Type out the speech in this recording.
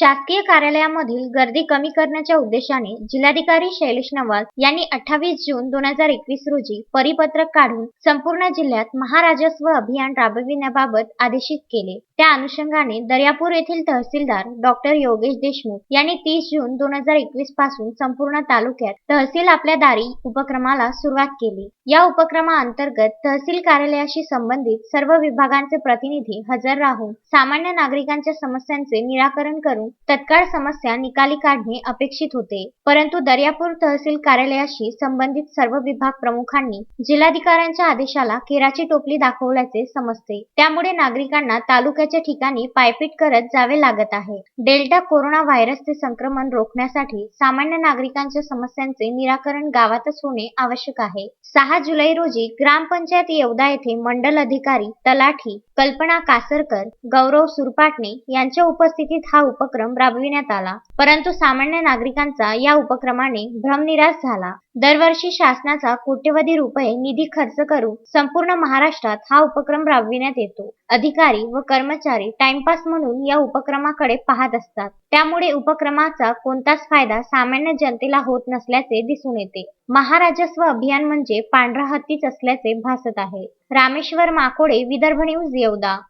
शासकीय कार्यालयामधील गर्दी कमी करण्याच्या उद्देशाने जिल्हाधिकारी शैलेश नवाल यांनी अठ्ठावीस जून दोन हजार एकवीस रोजी परिपत्रक काढून संपूर्ण जिल्ह्यात महाराजस्व अभियान राबविण्याबाबत आदेशित केले. त्या अनुषंगाने दर्यापूर येथील तहसीलदार डॉक्टर योगेश देशमुख यांनी तीस जून दोन हजार एकवीसपासून संपूर्ण तालुक्यात तहसील आपल्या दारी उपक्रमाला सुरुवात केली. या उपक्रमाअंतर्गत तहसील कार्यालयाशी संबंधित सर्व विभागांचे प्रतिनिधी हजर राहून सामान्य नागरिकांच्या समस्यांचे निराकरण करून तत्काळ समस्या निकाली काढणे अपेक्षित होते. परंतु दर्यापूर तहसील कार्यालयाशी संबंधित सर्व विभाग प्रमुखांनी जिल्हाधिकाऱ्यांच्या आदेशाला केराची टोपली दाखवल्याचे समजते. त्यामुळे नागरिकांना तालुक्याच्या ठिकाणी पायपीट करत जावे लागत आहे. डेल्टा कोरोना व्हायरसचे संक्रमण रोखण्यासाठी सामान्य नागरिकांच्या समस्यांचे निराकरण गावातच होणे आवश्यक आहे. सहा जुलै रोजी ग्रामपंचायत येवदा येथे मंडल अधिकारी तलाठी कल्पना कासरकर गौरव सुरपाटणे यांच्या उपस्थितीत हा उपक्रम राबविण्यात आला. परंतु सामान्य नागरिकांचा या उपक्रमाने भ्रमनिराश झाला. दरवर्षी शासनाचा कोट्यवधी रुपये निधी खर्च करून संपूर्ण महाराष्ट्रात हा उपक्रम राबविण्यात येतो. अधिकारी व कर्मचारी टाइमपास म्हणून या उपक्रमाकडे पाहत असतात. त्यामुळे उपक्रमाचा कोणताच फायदा सामान्य जनतेला होत नसल्याचे दिसून येते. महाराजस्व अभियान म्हणजे पांढरा हत्तीच असल्याचे भासत आहे. रामेश्वर माकोडे विदर्भ न्यूज येवदा.